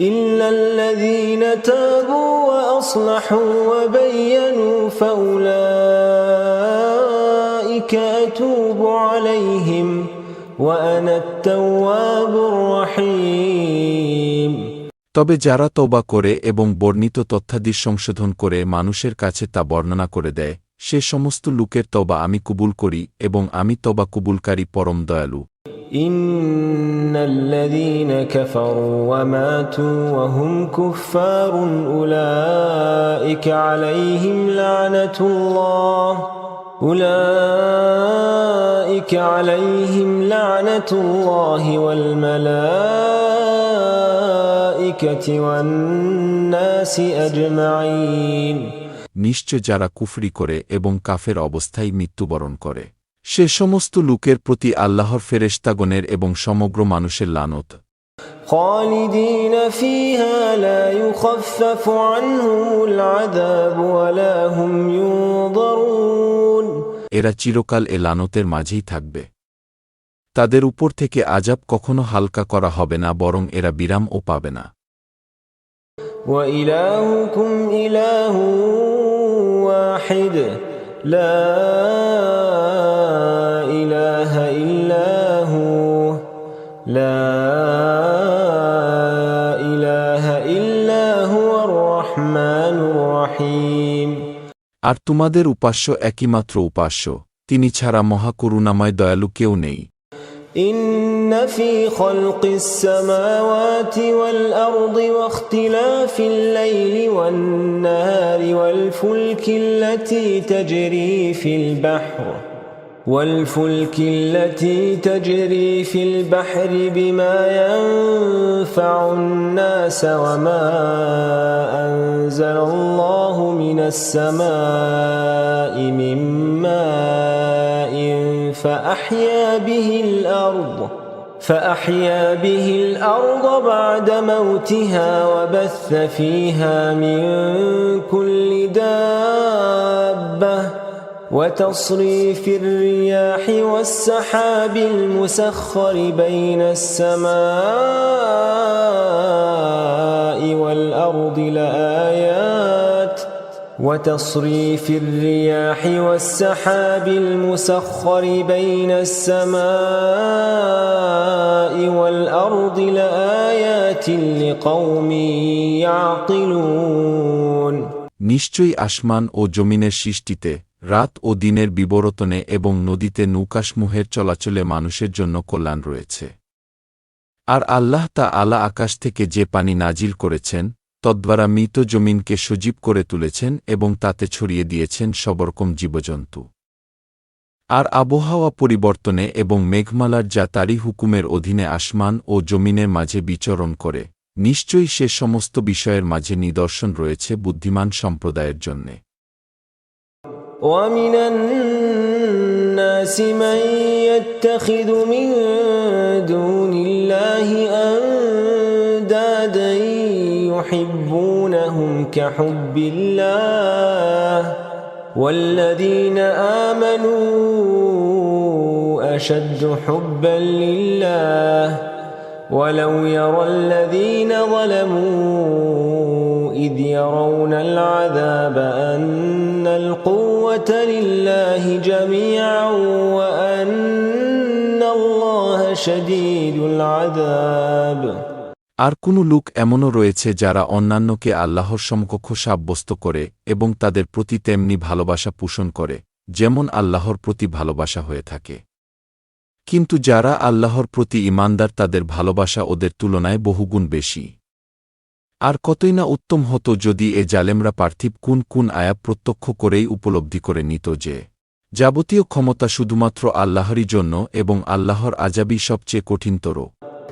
إلا الذين تابوا وأصلحوا وبينوا فأولئك أتوب عليهم وأنا التواب الرحيم তবে যারা তওবা করে এবং বর্ণিত তথ্যাদি সংশোধন করে মানুষের কাছে তা বর্ণনা করে দেয় সে সমস্ত লোকের তবা আমি কবুল করি এবং আমি তবা কবুলকারী পরম দয়ালু إن الذين كفروا وماتوا وهم كفار أولئك عليهم لعنة الله أولئك عليهم لعنة الله والملائكة والناس أجمعين নিশ্চয় যারা কুফরি করে এবং কাফের অবস্থায় মৃত্যুবরণ করে সে সমস্ত লোকের প্রতি আল্লাহর ফেরেশতাগণের এবং সমগ্র মানুষের লানত خالدين فيها لا يخفف عنهم العذاب ولا هم ينظرون এরা চিরকাল এ লানতের মাঝেই থাকবে তাদের উপর থেকে আজাব কখনো হালকা করা হবে না বরং এরা বিরামও পাবে না وإلهكم إله واحد لا إله إلا هو لا إله إلا هو الرحمن الرحيم আর তোমাদের উপাস্য একইমাত্র উপাস্য তিনি ছাড়া মহাকরুণাময় দয়ালু কেউ নেই إن في خلق السماوات والأرض واختلاف الليل والنهار والفلك التي تجري في البحر والفلك التي تجري في البحر بما ينفع الناس وما أنزل الله من السماء من ماء فأحيا به الأرض فأحيا به الأرض بعد موتها وبث فيها من كل دابة وتصريف الرياح والسحاب المسخر بين السماء والأرض لآيات وتصريف الرياح والسحاب المسخر بين السماء والأرض لآيات لقوم يعقلون নিশ্চয়ই আসমান ও জমিনের সৃষ্টিতে রাত ও দিনের বিবরতনে এবং নদীতে নৌকাসমূহের চলাচলে মানুষের জন্য কল্যাণ রয়েছে আর আল্লাহ তা আলা আকাশ থেকে যে পানি নাজিল করেছেন তদ্বারা মৃত জমিনকে সজীব করে তুলেছেন এবং তাতে ছড়িয়ে দিয়েছেন সবরকম জীবজন্তু আর আবহাওয়া পরিবর্তনে এবং মেঘমালার যা তারই হুকুমের অধীনে আসমান ও জমিনের মাঝে বিচরণ করে নিশ্চয়ই সে সমস্ত বিষয়ের মাঝে নিদর্শন রয়েছে বুদ্ধিমান সম্প্রদায়ের জন্যে ومن الناس من يتخذ من دون الله أندادا يحبونهم كحب الله والذين آمنوا أشد حبا لله ولو يرى الذين ظلموا إذ يرون العذاب أن القوة لله جميعا وأن الله شديد العذاب আর কোনো লোক এমনও রয়েছে যারা অন্যান্যকে আল্লাহর সমকক্ষ সাব্যস্ত করে এবং তাদের প্রতি তেমনি ভালোবাসা পোষণ করে, যেমন আল্লাহর প্রতি ভালোবাসা হয়ে থাকে। কিন্তু যারা আল্লাহর প্রতি ইমানদার, তাদের ভালোবাসা ওদের তুলনায় বহুগুণ বেশি। আর কতই না উত্তম হতো যদি এ জালেমরা পার্থিব কোন কোন আয়া প্রত্যক্ষ করেই উপলব্ধি করে নিত যে, যাবতীয় ক্ষমতা শুধুমাত্র আল্লাহরই জন্য এবং আল্লাহর আজাবই সবচেয়ে কঠিনতর।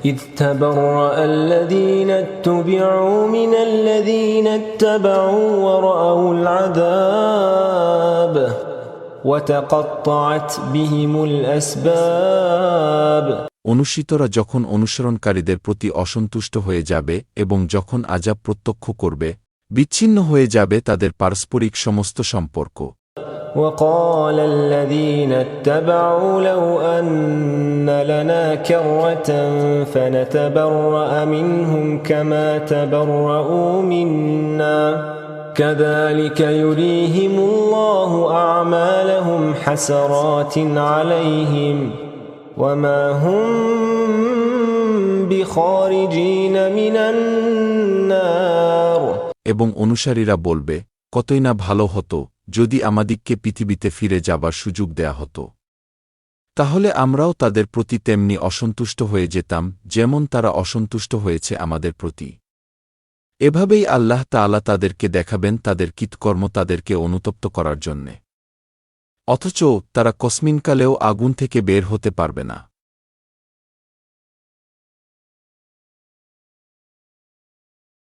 إذ تبرأ الذين اتبعوا من الذين اتبعوا ورأوا العذاب وتقطعت بهم الأسباب অনুসিতরা যখন অনুসরণকারীদের প্রতি অসন্তুষ্ট হয়ে যাবে এবং যখন আজাব প্রত্যক্ষ করবে বিচ্ছিন্ন হয়ে যাবে তাদের পারস্পরিক সমস্ত সম্পর্ক وقال الذين اتبعوا لو أن لنا كرة فنتبرأ منهم كما تبرؤوا منا كذلك يريهم الله أعمالهم حسرات عليهم وما هم بخارجين من النار এবং অনুসারীরা বলবে কতই না ভালো হতো যদি আমাদিগকে পৃথিবীতে ফিরে যাবার সুযোগ দেয়া হতো। তাহলে আমরাও তাদের প্রতি তেমনি অসন্তুষ্ট হয়ে যেতাম, যেমন তারা অসন্তুষ্ট হয়েছে আমাদের প্রতি। এভাবেই আল্লাহ তাআলা তাদেরকে দেখাবেন তাদের কৃতকর্ম তাদেরকে অনুতপ্ত করার জন্যে। অথচ তারা কসমিনকালেও আগুন থেকে বের হতে পারবে না।